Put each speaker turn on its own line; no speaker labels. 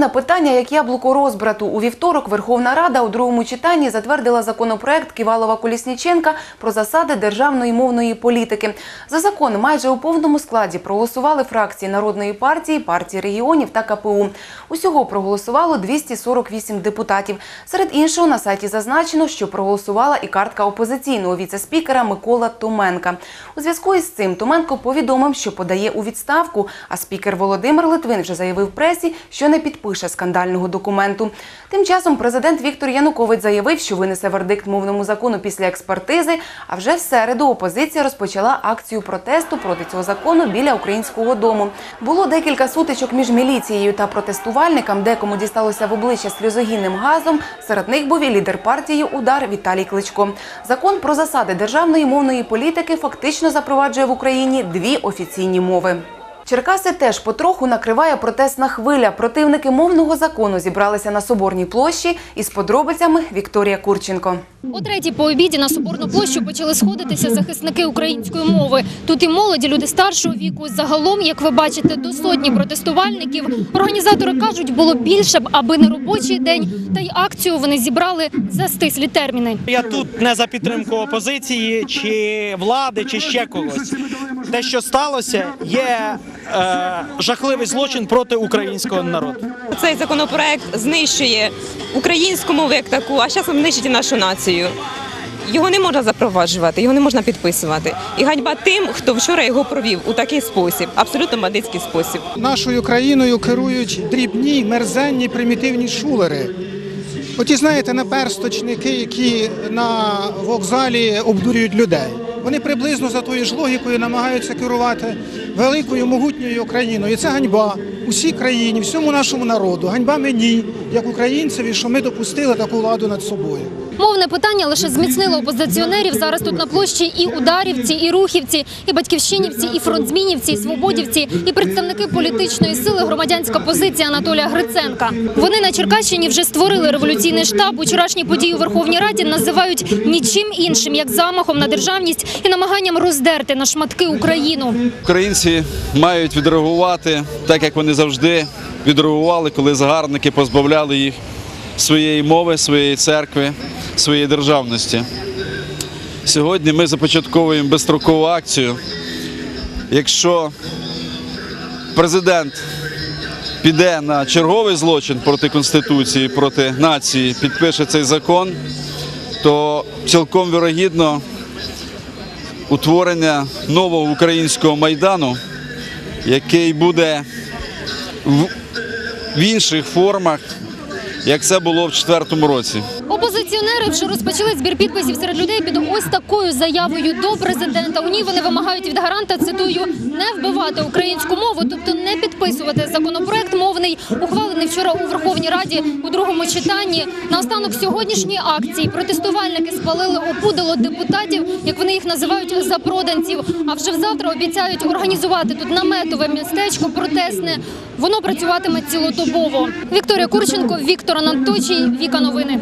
Мовне питання як яблуко розбрату. У вівторок Верховна Рада у другому читанні затвердила законопроект Ківалова Колісніченка про засади державної мовної політики. За закон майже у повному складі проголосували фракції Народної партії, партії регіонів та КПУ. Усього проголосувало 248 депутатів. Серед іншого на сайті зазначено, що проголосувала і картка опозиційного віце-спікера Микола Томенка. У зв'язку із цим Томенко повідомив, що подає у відставку, а спікер Володимир Литвин вже заявив пресі, що не підпише скандального документу. Тим часом президент Віктор Янукович заявив, що винесе вердикт мовному закону після експертизи. А вже в середу опозиція розпочала акцію протесту проти цього закону біля українського дому. Було декілька сутичок між міліцією та протестувальникам, декому дісталося в обличчя сльозогінним газом. Серед них був і лідер партії Удар Віталій Кличко. Закон про засади державної мовної політики фактично запроваджує в Україні дві офіційні мови. Черкаси теж потроху накриває протестна хвиля. Противники мовного закону зібралися на Соборній площі із подробицями Вікторія Курченко.
О третій по обіді на Соборну площу почали сходитися захисники української мови. Тут і молоді, люди старшого віку. Загалом, як ви бачите, до сотні протестувальників. Організатори кажуть, було більше б, аби не робочий день. Та й акцію вони зібрали за стислі терміни.
Я тут не за підтримку опозиції, чи влади, чи ще когось. Те, що сталося, є е, жахливий злочин проти українського народу.
Цей законопроект знищує українську мову як таку, а зараз він нищить і нашу націю. Його не можна запроваджувати, його не можна підписувати. І ганьба тим, хто вчора його провів у такий спосіб, абсолютно бандитський спосіб.
Нашою країною керують дрібні, мерзенні, примітивні шулери. Оті, знаєте, наперсточники, які на вокзалі обдурюють людей. Вони приблизно за тою ж логікою намагаються керувати великою могутньою країною. І це ганьба усій країні, всьому нашому народу. Ганьба мені, як українцеві, що ми допустили таку владу над собою.
Мовне питання лише зміцнило опозиціонерів. Зараз тут на площі і ударівці, і рухівці, і батьківщинівці, і фронтзмінівці, і свободівці, і представники політичної сили громадянська позиція Анатолія Гриценка. Вони на Черкащині вже створили революційний штаб. Учорашні події у Верховній Раді називають нічим іншим як замахом на державність і намаганням роздерти на шматки Україну.
Українці мають відреагувати так, як вони завжди відреагували, коли загарбники позбавляли їх своєї мови, своєї церкви, своєї державності. Сьогодні ми започатковуємо безстрокову акцію. Якщо президент піде на черговий злочин проти Конституції, проти нації, підпише цей закон, то цілком вірогідно утворення нового українського майдану, який буде в, інших формах, як це було в 2004 році.
Опозиціонери вже розпочали збір підписів серед людей під ось такою заявою до президента. У ній вони вимагають від гаранта цитую не вбивати українську мову, тобто не підписувати законопроект мовний, ухвалений вчора у Верховній Раді у другому читанні. Наостанок сьогоднішньої акції протестувальники спалили опудало депутатів, як вони їх називають запроданців. А вже завтра обіцяють організувати тут наметове містечко протестне. Воно працюватиме цілодобово. Вікторія Курченко, Віктор Ананточій, Віка Новини.